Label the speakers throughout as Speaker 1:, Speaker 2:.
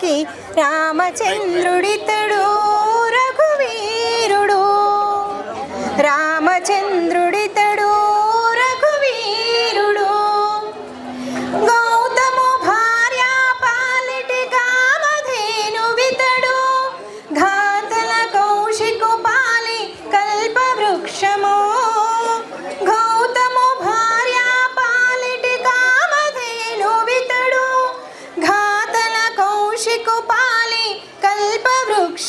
Speaker 1: వారికి రామచంద్రుడితడు రఘువీరుడు. రామచంద్రుడితడు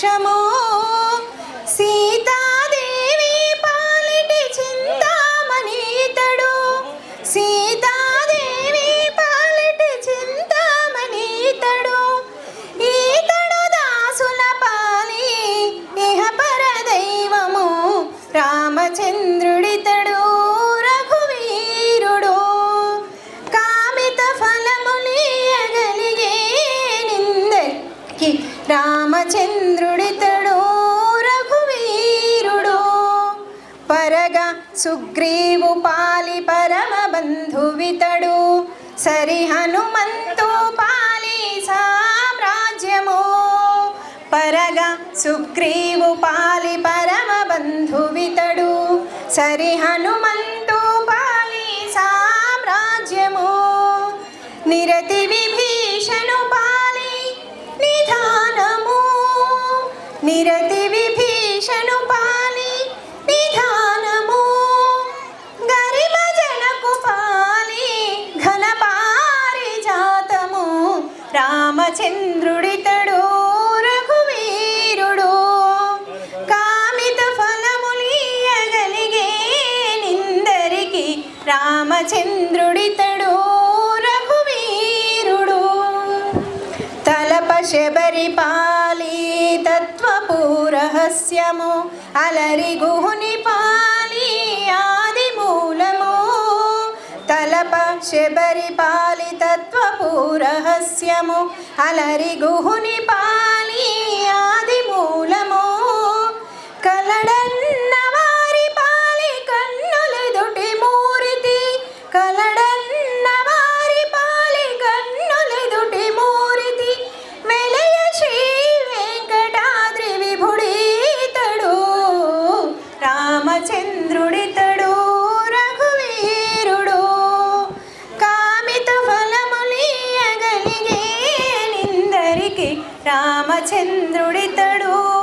Speaker 1: వర్షము సీతాదేవి పాలిటి చింతామణి తడు సీతాదేవి పాలిటి చింతామణి తడు ఈతడు దాసుల పాలి ఇహ పరదైవము రామచంద్రు రామచంద్రుడితడు రఘువీరుడు. పరగ సుగ్రీవు పాలి పరమ బంధువితడు. సరి హనుమంతు పాలి సామ్రాజ్యము. పరగ సుగ్రీవు పాలి పరమ బంధువితడు. సరి హనుమంతు పాలి సామ్రాజ్యము. నిరతి విభీషణు పాలి నిరతి విభీషణు పాలి నిధానము. గరిమ జనకు పాలి ఘన పారిజాతము. రామచంద్రుడితడు రఘువీరుడు. కామిత ఫలములియగలిగే నిందరికి రామచంద్రుడితడు రఘువీరుడు. తలప శబరి పాలి రహస్యము అలరి గుహుని పాలి ఆది మూలము. తలప శబరి పాలి తత్వపు రహస్యము అలరి గుహుని పాలి రామచంద్రుడితడు.